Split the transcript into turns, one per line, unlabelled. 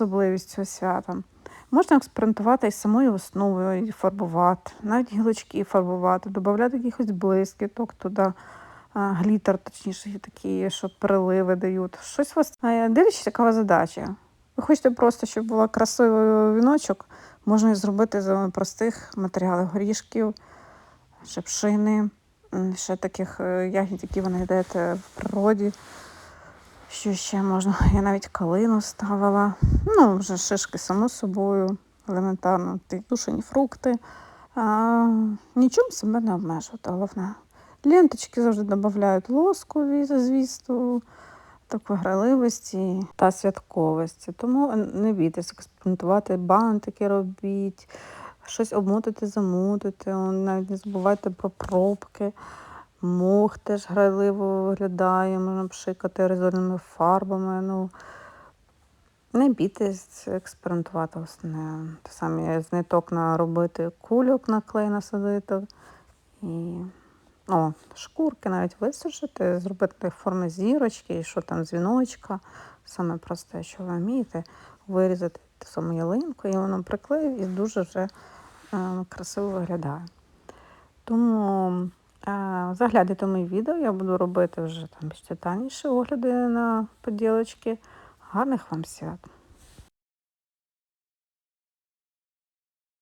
особливість цього свята. Можна експериментувати із самою основою, і фарбувати, навіть гілочки фарбувати, додати якихось блискіток туди, глітер, точніше, такі, що переливи дають. Щось вас дивлячись, яка задача. Ви хочете просто, щоб була красивий віночок, можна зробити з простих матеріалів горішків, шипшини, м, ще таких е, ягід, які ви знайдете в природі. Що ще можна? Я навіть калину ставила. Ну, вже шишки, само собою, елементарно, ті тушені фрукти. А, нічим себе не обмежувати, головне. Ленточки завжди додають лоску, звісно, такої граливості та святковості. Тому не бійтесь експериментувати, бантики робіть, щось обмотати, замутити. Навіть не забувайте про пробки. Мох теж грайливо виглядає, можна пшикати аерозольними фарбами. Ну, не бійтесь експериментувати основне. Те саме з ниток наробити кульок на клей насадити. І о, шкурки навіть висушити, зробити форми зірочки, і що там дзвіночка. Саме просте, що ви вмієте, вирізати ту саму ялинку, і воно приклеїв і дуже вже е, красиво виглядає. Тому заглядайте мої відео, я буду робити вже там більш детальніші огляди на поділочки. Гарних вам свят!